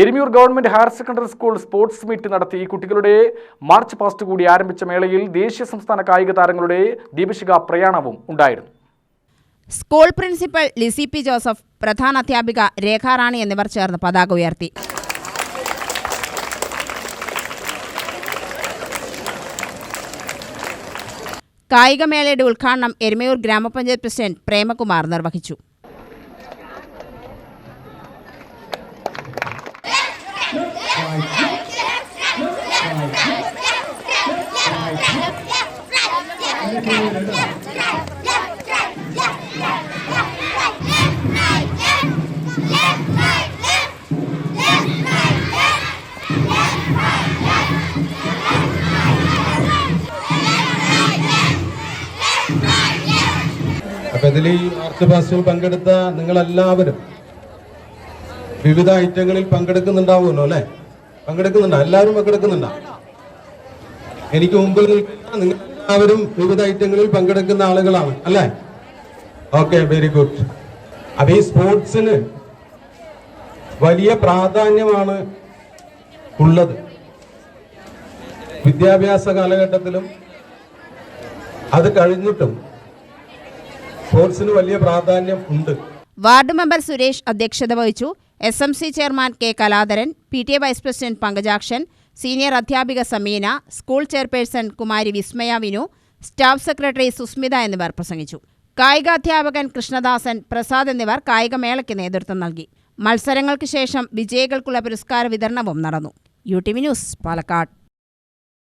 Erumiyur government higher secondary school sports meet നടത്തി കുട്ടികളുടെ March past കൂടി ആരംഭിച്ച മേളയിൽ ദേശീയ സംസ്ഥാന കായിക താരങ്ങളുടെ ദീപശിക പ്രയാണവും ഉണ്ടായിരുന്നു. School principal Lissy P Joseph പ്രധാന അധ്യാപിക രേഖാറാണി എന്നിവർ ചേർന്ന് പതാക ഉയർത്തി. കായികമേളയുടെ ഉദ്ഘാടനം എരുമയൂർ ഗ്രാമപഞ്ചായത്ത് പ്രസിഡന്റ് പ്രേമകുമാർ നിർവഹിച്ചു. അപ്പൊ ഇതിൽ ഈ ആർട്ട് പാസ്റ്റിൽ പങ്കെടുത്ത നിങ്ങളെല്ലാവരും വിവിധ ഐറ്റങ്ങളിൽ പങ്കെടുക്കുന്നുണ്ടാവുമല്ലോ അല്ലെ? പങ്കെടുക്കുന്നുണ്ടോ? എല്ലാവരും പങ്കെടുക്കുന്നുണ്ടോ? എനിക്ക് മുമ്പിൽ നിൽക്കുന്ന നിങ്ങൾ എല്ലാവരും വിവിധ ഐറ്റങ്ങളിൽ പങ്കെടുക്കുന്ന ആളുകളാണ് അല്ലേ? ഓക്കെ വെരി ഗുഡ് അപ്പൊ ഈ സ്പോർട്സിന് വലിയ പ്രാധാന്യമാണ് ഉള്ളത്. വിദ്യാഭ്യാസ കാലഘട്ടത്തിലും അത് കഴിഞ്ഞിട്ടും സ്പോർട്സിന് വലിയ പ്രാധാന്യം ഉണ്ട്. വാർഡ് മെമ്പർ സുരേഷ് അധ്യക്ഷത വഹിച്ചു. S M C chairman K Kaladharan P T A vice president Pankajakshan senior അധ്യാപിക Sameena school chairperson Kumari Vismaya Vinu staff secretary Susmitha എന്നിവർ പ്രസംഗിച്ചു. കായികാധ്യാപകൻ കൃഷ്ണദാസൻ പ്രസാദ് എന്നിവർ കായികമേളയ്ക്ക് നേതൃത്വം നൽകി. മത്സരങ്ങൾക്ക് ശേഷം വിജയികൾക്കുള്ള പുരസ്കാര വിതരണവും നടന്നു. U T V news Palakkad.